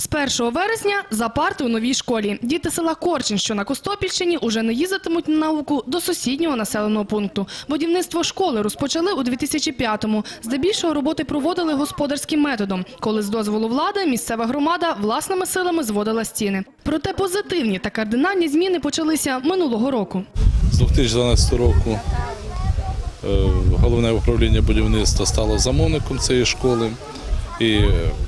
З 1 вересня за парти у новій школі. Діти села Корчин, що на Костопільщині, уже не їздитимуть на науку до сусіднього населеного пункту. Будівництво школи розпочали у 2005-му. Здебільшого роботи проводили господарським методом, коли з дозволу влади місцева громада власними силами зводила стіни. Проте позитивні та кардинальні зміни почалися минулого року. З 2012 року е, головне управління будівництва стало замовником цієї школи. І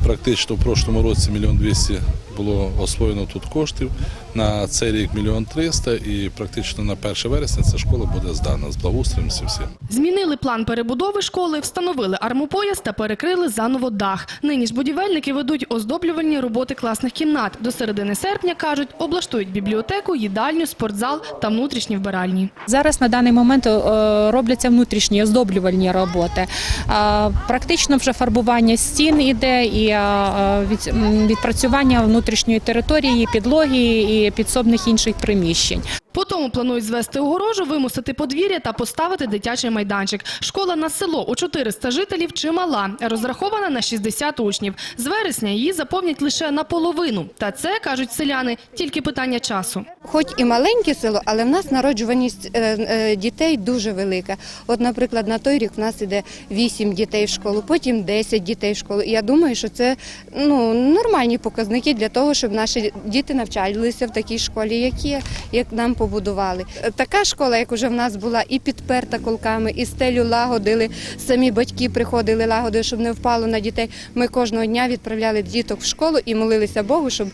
практично в прошлому році мільйон двісті було освоєно тут коштів. На цей рік мільйон триста і практично на 1 вересня ця школа буде здана з благоустроєм всі всім. Змінили план перебудови школи, встановили армопояс та перекрили заново дах. Нині ж будівельники ведуть оздоблювальні роботи класних кімнат. До середини серпня, кажуть, облаштують бібліотеку, їдальню, спортзал та внутрішні вбиральні. Зараз на даний момент е, робляться внутрішні оздоблювальні роботи. Е, Практично вже фарбування стін іде і е, відпрацювання внутрішньої території, підлоги і підсобних інших приміщень. Потім планують звести огорожу, вимусити подвір'я та поставити дитячий майданчик. Школа на село у 400 жителів чимала, розрахована на 60 учнів. З вересня її заповнять лише наполовину. Та це, кажуть селяни, тільки питання часу. Хоч і маленьке село, але в нас народжуваність е, е, дітей дуже велика. От, наприклад, на той рік в нас іде 8 дітей в школу, потім 10 дітей в школу. Я думаю, що це ну, нормальні показники для того, щоб наші діти навчалися в такій школі, як є, як нам побудували. Така школа, як уже в нас була, і підперта колками, і стелю лагодили. Самі батьки приходили лагодили, щоб не впало на дітей. Ми кожного дня відправляли діток в школу і молилися Богу, щоб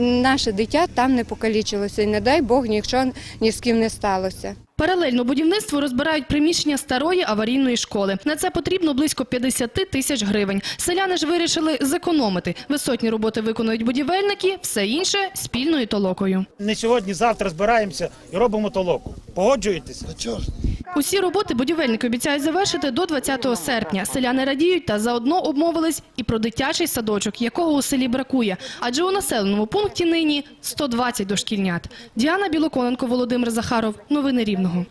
наше дитя там не покалічилося. І не дай Бог, нічого ні з ким не сталося. Паралельно будівництву розбирають приміщення старої аварійної школи. На це потрібно близько 50 тисяч гривень. Селяни ж вирішили зекономити. Висотні роботи виконують будівельники, все інше – спільною толокою. Не сьогодні, завтра збираємося і робимо толоку. Погоджуєтеся? Усі роботи будівельники обіцяють завершити до 20 серпня. Селяни радіють та заодно обмовились і про дитячий садочок, якого у селі бракує. Адже у населеному пункті нині 120 дошкільнят. Діана Білоконенко, Володимир Захаров. Новини Рівного.